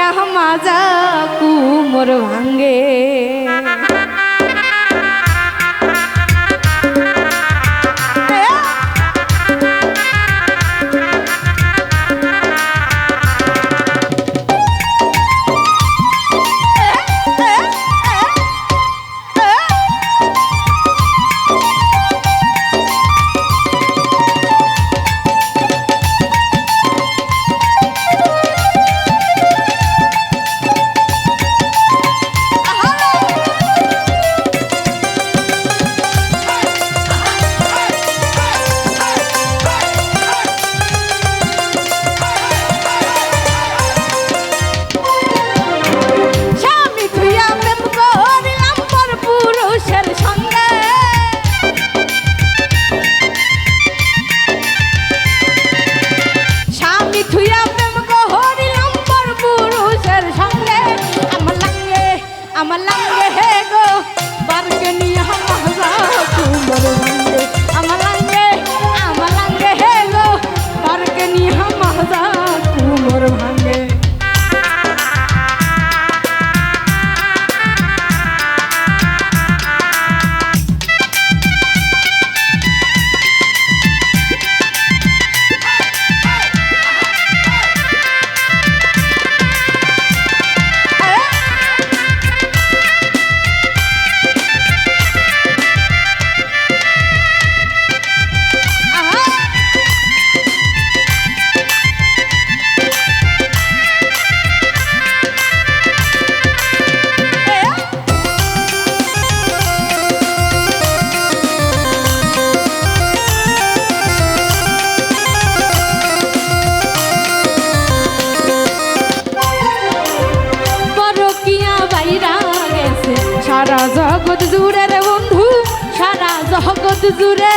মায়া মাজা কুমোর ভাঙ্গে জুড়ে রে বন্ধু সারা জগৎ জুড়ে।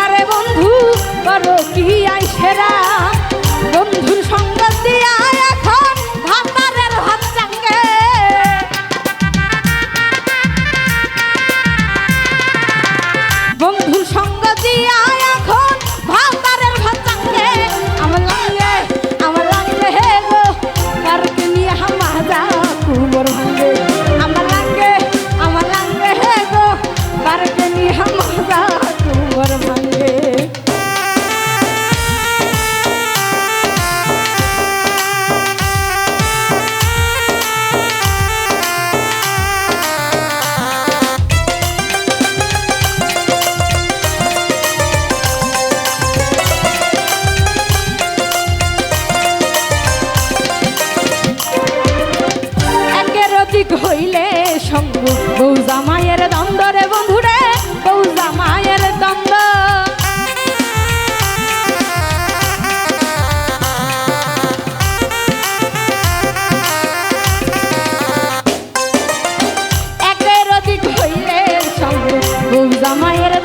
কইলে সঙ্গ বউ জামাইয়ের দ্বন্দ্ব রে বন্ধুরে বউ জামাইয়ের দ্বন্দ্ব। একের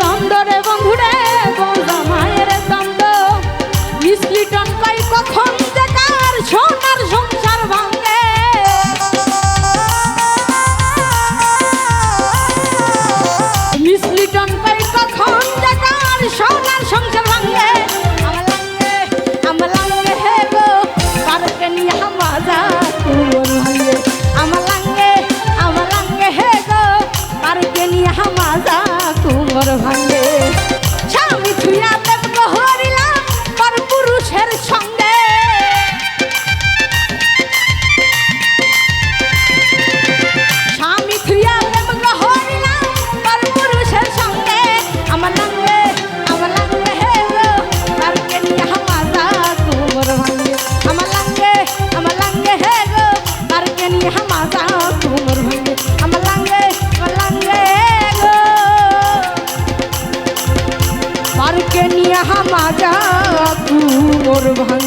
দ্বন্দ্ব রে বন্ধুরে বউ জামাইয়ের দ্বন্দ্ব। মিস কখন Yeah. सर्वहं